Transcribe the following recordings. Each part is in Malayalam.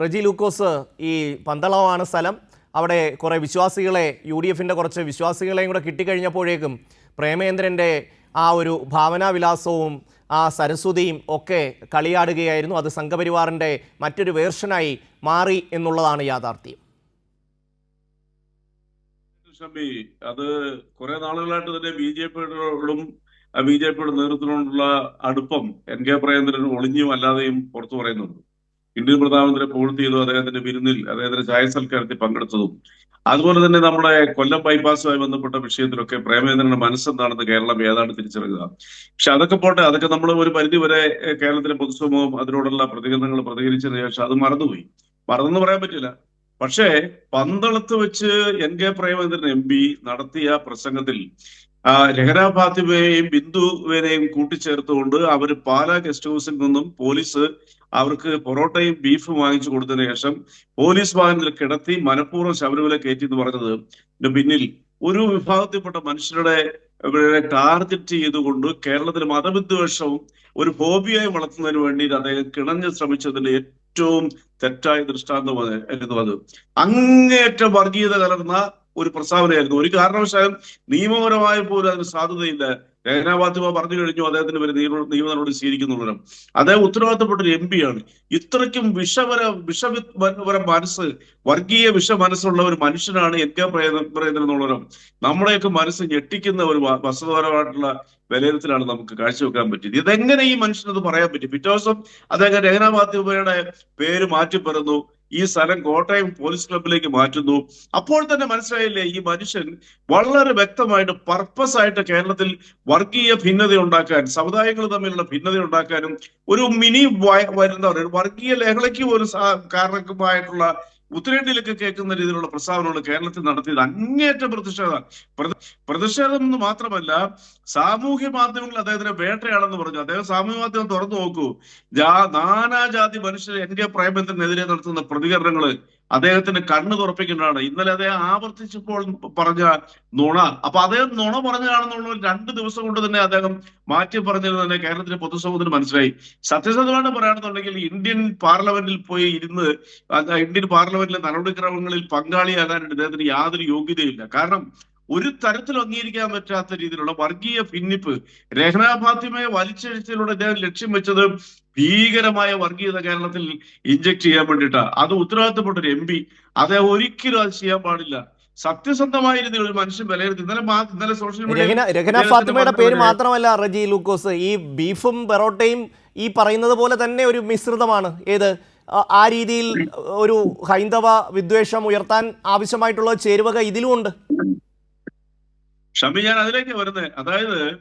റെജി ലൂക്കോസ് ഈ പന്തളമാണ് സ്ഥലം. അവിടെ കുറേ വിശ്വാസികളെ യു ഡി എഫിന്റെ കുറച്ച് വിശ്വാസികളെയും കൂടെ കിട്ടിക്കഴിഞ്ഞപ്പോഴേക്കും പ്രേമേന്ദ്രന്റെ ആ ഒരു ഭാവനാവിലാസവും ആ സരസ്വതിയും ഒക്കെ കളിയാടുകയായിരുന്നു. അത് സംഘപരിവാറിന്റെ മറ്റൊരു വേർഷനായി മാറി എന്നുള്ളതാണ് യാഥാർത്ഥ്യം. ഷമി അത് കുറെ നാളുകളായിട്ട് തന്നെ ബി ജെ പിയോടും ബി ജെ പിയുടെ നേതൃത്വത്തിനോടുള്ള അടുപ്പം എൻ കെ പ്രേന്ദ്രൻ ഒളിഞ്ഞും അല്ലാതെയും പുറത്തു പറയുന്നുണ്ട്. ഇന്ത്യൻ പ്രധാനമന്ത്രി ചെയ്തു അദ്ദേഹത്തിന്റെ വിരുന്നിൽ അദ്ദേഹത്തിന്റെ ചായ സൽക്കാരത്തിൽ പങ്കെടുത്തതും. അതുപോലെ തന്നെ നമ്മുടെ കൊല്ലം ബൈപ്പാസുമായി ബന്ധപ്പെട്ട വിഷയത്തിലൊക്കെ പ്രേമേന്ദ്രന്റെ മനസ്സെന്താണെന്ന് കേരളം ഏതാണ്ട് തിരിച്ചറിയുക പക്ഷെ അതൊക്കെ പോട്ടെ അതൊക്കെ നമ്മൾ ഒരു പരിധി വരെ കേരളത്തിലെ പൊതുസമൂഹം അതിനോടുള്ള പ്രതികരണങ്ങൾ പ്രതികരിച്ചതിന് ശേഷം അത് മറന്നുപോയി. മറന്നെന്ന് പറയാൻ പറ്റില്ല. പക്ഷേ പന്തളത്ത് വെച്ച് N K Premachandran M P നടത്തിയ പ്രസംഗത്തിൽ രഹന ഫാത്തിമയെയും ബിന്ദുവിനെയും കൂട്ടിച്ചേർത്തുകൊണ്ട് അവർ പാലാ ഗസ്റ്റ് ഹൗസിൽ നിന്നും പോലീസ് അവർക്ക് പൊറോട്ടയും ബീഫും വാങ്ങിച്ചു കൊടുത്തതിന് ശേഷം പോലീസ് വാഹനത്തിൽ കിടത്തി മനഃപൂർവം ശബരിമല കയറ്റി എന്ന് പറഞ്ഞത് പിന്നിൽ ഒരു വിഭാഗത്തിൽപ്പെട്ട മനുഷ്യരുടെ ടാർഗറ്റ് ചെയ്തുകൊണ്ട് കേരളത്തിൽ മതവിദ്വേഷവും ഒരു ഹോബിയായി വളർത്തുന്നതിന് വേണ്ടി അദ്ദേഹം കിണഞ്ഞ് ശ്രമിച്ചതിന്റെ ഏറ്റവും തെറ്റായ ദൃഷ്ടാന്തമാണ് എന്ന് അത്. അങ്ങേയറ്റം വർഗീയത കലർന്ന ഒരു പ്രസ്താവനയായിരുന്നു. ഒരു കാരണവശാലും നിയമപരമായ പോലും അതിന് സാധ്യതയില്ല. രഹന പറഞ്ഞു കഴിഞ്ഞു അദ്ദേഹത്തിന് ഒരു നിയമ നിയമ നടപടി സ്വീകരിക്കുന്നുള്ളവരും. അദ്ദേഹം ഉത്തരവാദിത്തപ്പെട്ട ഒരു എം ആണ്. ഇത്രയ്ക്കും വിഷവര വിഷവര മനസ്സ് വർഗീയ വിഷ മനസ്സുള്ള ഒരു മനുഷ്യനാണ് എൻ കെ പ്രേതൻ എന്നുള്ളവരും നമ്മളെയൊക്കെ മനസ്സ് ഞെട്ടിക്കുന്ന ഒരു വസ്തുപരമായിട്ടുള്ള വിലയിരുത്തലാണ് നമുക്ക് കാഴ്ചവെക്കാൻ പറ്റിയത്. ഇതെങ്ങനെ ഈ മനുഷ്യനത് പറയാൻ പറ്റും? പിറ്റേ ദിവസം അദ്ദേഹം രഹന പേര് മാറ്റി ഈ സ്ഥലം കോട്ടയം പോലീസ് ക്ലബിലേക്ക് മാറ്റുന്നു. അപ്പോൾ തന്നെ മനസ്സിലായില്ലേ ഈ മനുഷ്യൻ വളരെ വ്യക്തമായിട്ട് പർപ്പസ് ആയിട്ട് കേരളത്തിൽ വർഗീയ ഭിന്നത ഉണ്ടാക്കാൻ സമുദായങ്ങൾ തമ്മിലുള്ള ഭിന്നത ഉണ്ടാക്കാനും ഒരു മിനി വരുന്ന വർഗീയ ലഹളയ്ക്ക് ഒരു കാരണമായിട്ടുള്ള ഉത്തരേന്ത്യയിലൊക്കെ കേൾക്കുന്ന രീതിയിലുള്ള പ്രസ്താവനകൾ കേരളത്തിൽ നടത്തിയത് അങ്ങേയറ്റം പ്രതിഷേധം പ്രതി- പ്രതിഷേധം എന്ന് മാത്രമല്ല സാമൂഹ്യ മാധ്യമങ്ങൾ അദ്ദേഹത്തിന് വേട്ടയാണെന്ന് പറഞ്ഞു. അദ്ദേഹം സാമൂഹ്യ മാധ്യമം തുറന്നു നോക്കൂ. നാനാജാതി മനുഷ്യർ എൻ കെ പ്രേമചന്ദ്രനെതിരെ നടത്തുന്ന പ്രതികരണങ്ങൾ അദ്ദേഹത്തിന് കണ്ണ് തുറപ്പിക്കുന്നതാണ്. ഇന്നലെ അദ്ദേഹം ആവർത്തിച്ചപ്പോൾ പറഞ്ഞ നുണ. അപ്പൊ അദ്ദേഹം നുണ പറഞ്ഞതാണെന്നുള്ള രണ്ട് ദിവസം കൊണ്ട് തന്നെ അദ്ദേഹം മാറ്റി പറഞ്ഞത് തന്നെ കേരളത്തിലെ പൊതുസമൂഹത്തിന് മനസ്സിലായി. സത്യസന്ധമായിട്ട് പറയുകയാണെന്നുണ്ടെങ്കിൽ ഇന്ത്യൻ പാർലമെന്റിൽ പോയി ഇരുന്ന് ഇന്ത്യൻ പാർലമെന്റിലെ നടപടിക്രമങ്ങളിൽ പങ്കാളിയാകാനായിട്ട് അദ്ദേഹത്തിന് യാതൊരു യോഗ്യതയില്ല. കാരണം ഒരു തരത്തിലും അംഗീകരിക്കാൻ പറ്റാത്ത രീതിയിലുള്ള വർഗീയ ഭിന്നിപ്പ് രഹന വലിച്ചെഴുത്തിലൂടെ ഇദ്ദേഹം ലക്ഷ്യം വെച്ചത് ഭീകരമായ വർഗീയത കേരളത്തിൽ ഇഞ്ചക്ട് ചെയ്യാൻ വേണ്ടിയിട്ടാ. അത് ഉത്തരവാദിത്തപ്പെട്ട ഒരു എം പി അദ്ദേഹം ഒരിക്കലും അത് ചെയ്യാൻ പാടില്ല. സത്യസന്ധമായിരുന്നു ഒരു മനുഷ്യൻ വിലയിരുത്തി. ഇന്നലെ ഇന്നലെ സോഷ്യൽ മീഡിയ രഹന ഫാത്തിമയുടെ പേര് മാത്രമല്ല റജി ലൂക്കോസ്. ഈ ബീഫും പെറോട്ടയും ഈ പറയുന്നത് പോലെ തന്നെ ഒരു മിശ്രിതമാണ്. ഏത്? ആ- ആ രീതിയിൽ ഒരു ഹൈന്ദവ വിദ്വേഷം ഉയർത്താൻ ആവശ്യമായിട്ടുള്ള ചേരുവക ഇതിലും ഉണ്ട്. ഷമി ഞാൻ അതിലേക്ക് വരുന്നത് അതായത്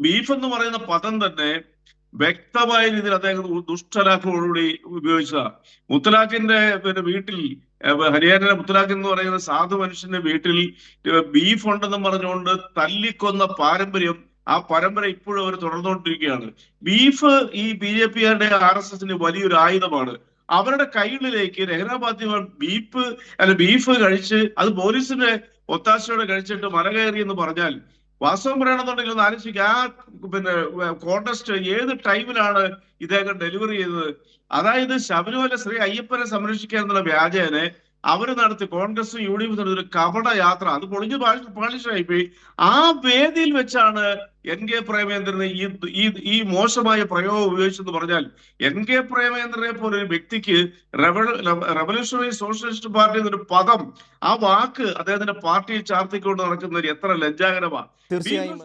ബീഫ് എന്ന് പറയുന്ന പദം തന്നെ വ്യക്തമായ രീതിയിൽ അദ്ദേഹം ദു- ദുഷ്ടലാഖോടുകൂടി ഉപയോഗിച്ചതാ. മുത്തലാഖിന്റെ പിന്നെ വീട്ടിൽ ഹരിയാനയിലെ മുത്തലാഖ് എന്ന് പറയുന്ന സാധു മനുഷ്യന്റെ വീട്ടിൽ ബീഫ് ഉണ്ടെന്നും പറഞ്ഞുകൊണ്ട് തല്ലിക്കൊന്ന പാരമ്പര്യം ആ പരമ്പര ഇപ്പോഴും അവർ തുടർന്നുകൊണ്ടിരിക്കുകയാണ്. ബീഫ് ഈ ബി ജെ പിയുടെ ആർ എസ് എസിന് വലിയൊരു ആയുധമാണ്. അവരുടെ കൈകളിലേക്ക് രഹനാബാദി ബീഫ് അല്ല ബീഫ് കഴിച്ച് അത് പോലീസിന്റെ ഒത്താശയോടെ കഴിച്ചിട്ട് മല കയറി എന്ന് പറഞ്ഞാൽ വാസ്തവം പറയണമെന്നുണ്ടെങ്കിൽ ഒന്ന് ആലോചിക്കുക ആ പിന്നെ കോണ്ടസ്റ്റ് ഏത് ടൈമിലാണ് ഇദ്ദേഹം ഡെലിവറി ചെയ്തത്? അതായത് ശബരിമല ശ്രീ അയ്യപ്പനെ സംരക്ഷിക്കുക എന്നുള്ള വ്യാജേനെ അവർ നടത്തി കോൺഗ്രസും യു ഡി എഫ് നടത്തിയ ഒരു കപട യാത്ര. അത് പൊളിഞ്ഞു പാളിഷായി പോയി ആ വേദിയിൽ വെച്ചാണ് എൻ കെ പ്രേമേന്ദ്രനെ ഈ ഈ മോശമായ പ്രയോഗം ഉപയോഗിച്ചെന്ന് പറഞ്ഞാൽ എൻ കെ പ്രേമേന്ദ്രനെ പോലെ ഒരു വ്യക്തിക്ക് റവല്യൂഷണറി സോഷ്യലിസ്റ്റ് പാർട്ടി എന്നൊരു പദം ആ വാക്ക് അദ്ദേഹത്തിന്റെ പാർട്ടിയിൽ ചാർത്തിക്കൊണ്ട് നടക്കുന്നത് എത്ര ലജ്ജാകരമാണ് തീർച്ചയായും.